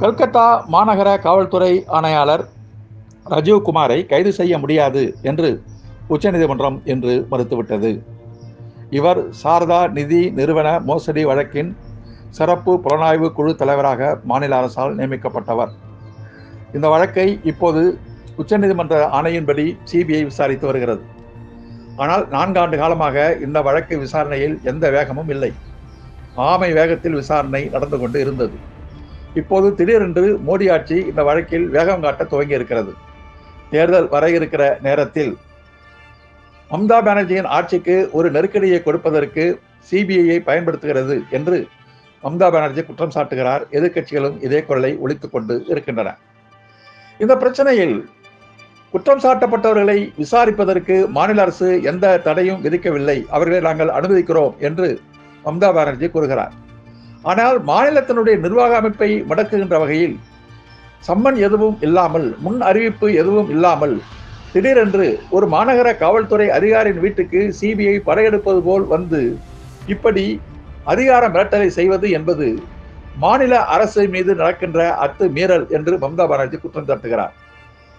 கல்கத்தா மாநகர காவல்துறை ஆணையாளர் ராஜீவ் குமாரை கைது செய்ய முடியாது என்று உச்சநீதிமன்றம் இன்று மறுத்துவிட்டது. இவர் சாரதா நிதி நிறுவன மோசடி வழக்கின் சிறப்பு புலனாய்வு குழு தலைவராக மாநில அரசால் நியமிக்கப்பட்டவர். இந்த வழக்கை இப்போது உச்சநீதிமன்ற ஆணையின்படி சிபிஐ விசாரித்து வருகிறது. ஆனால் நான்காண்டு காலமாக இந்த வழக்கு விசாரணையில் எந்த வேகமும் இல்லை. ஆமை வேகத்தில் விசாரணை நடந்து கொண்டு இருந்தது. இப்போது திடீரென்று மோடி ஆட்சி இந்த வழக்கில் வேகம் காட்ட துவங்கி இருக்கிறது தேர்தல் வர இருக்கிற நேரத்தில் மம்தா பானர்ஜியின் ஆட்சிக்கு ஒரு நெருக்கடியை கொடுப்பதற்கு சிபிஐயை பயன்படுத்துகிறது என்று மம்தா பானர்ஜி குற்றம் சாட்டுகிறார். எதிர்க்கட்சிகளும் இதே குரலை ஒழித்துக் கொண்டு இருக்கின்றன. இந்த பிரச்சனையில் குற்றம் சாட்டப்பட்டவர்களை விசாரிப்பதற்கு மாநில அரசு எந்த தடையும் விதிக்கவில்லை. அவர்களை நாங்கள் அனுமதிக்கிறோம் என்று மம்தா பானர்ஜி கூறுகிறார். ஆனால் மாநிலத்தினுடைய நிர்வாக அமைப்பை முடக்குகின்ற வகையில் சம்மன் எதுவும் இல்லாமல் முன் அறிவிப்பு எதுவும் இல்லாமல் திடீரென்று ஒரு மாநகர காவல்துறை அதிகாரியின் வீட்டுக்கு சிபிஐ படையெடுப்பது போல் வந்து இப்படி அதிகார மிரட்டலை செய்வது என்பது மாநில அரசு மீது நடக்கின்ற அத்து மீறல் என்று மம்தா பானர்ஜி குற்றம் சாட்டுகிறார்.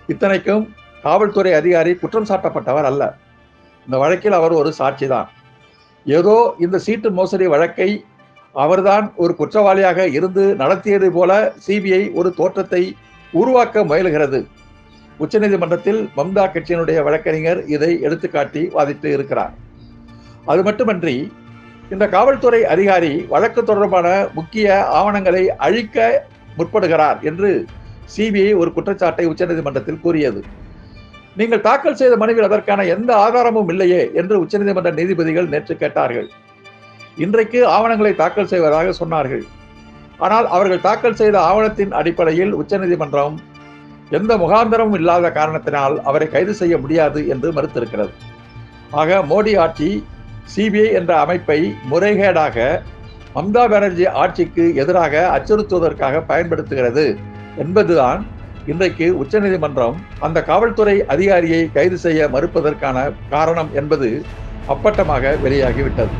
இத்தனைக்கும் காவல்துறை அதிகாரி குற்றம் சாட்டப்பட்டவர் அல்ல. இந்த வழக்கில் அவர் ஒரு சாட்சிதான். ஏதோ இந்த சீட்டு மோசடி வழக்கை அவர்தான் ஒரு குற்றவாளியாக இருந்து நடத்தியது போல சிபிஐ ஒரு தோற்றத்தை உருவாக்க முயலுகிறது. உச்சநீதிமன்றத்தில் மம்தா கட்சியினுடைய வழக்கறிஞர் இதை எடுத்துக்காட்டி வாதிட்டு இருக்கிறார். அது மட்டுமன்றி இந்த காவல்துறை அதிகாரி வழக்கு தொடர்பான முக்கிய ஆவணங்களை அழிக்க முற்படுகிறார் என்று சிபிஐ ஒரு குற்றச்சாட்டை உச்சநீதிமன்றத்தில் கூறியது. நீங்கள் தாக்கல் செய்த மனுவில் அதற்கான எந்த ஆதாரமும் இல்லையே என்று உச்சநீதிமன்ற நீதிபதிகள் நேற்று கேட்டார்கள். இன்றைக்கு ஆவணங்களை தாக்கல் செய்வதாக சொன்னார்கள். ஆனால் அவர்கள் தாக்கல் செய்த ஆவணத்தின் அடிப்படையில் உச்சநீதிமன்றம் எந்த முகாந்திரமும் இல்லாத காரணத்தினால் அவரை கைது செய்ய முடியாது என்று மறுத்திருக்கிறது. ஆக மோடி ஆட்சி சிபிஐ என்ற அமைப்பை முறைகேடாக மம்தா பானர்ஜி ஆட்சிக்கு எதிராக அச்சுறுத்துவதற்காக பயன்படுத்துகிறது என்பதுதான் இன்றைக்கு உச்சநீதிமன்றம் அந்த காவல்துறை அதிகாரியை கைது செய்ய மறுப்பதற்கான காரணம் என்பது அப்பட்டமாக வெளியாகிவிட்டது.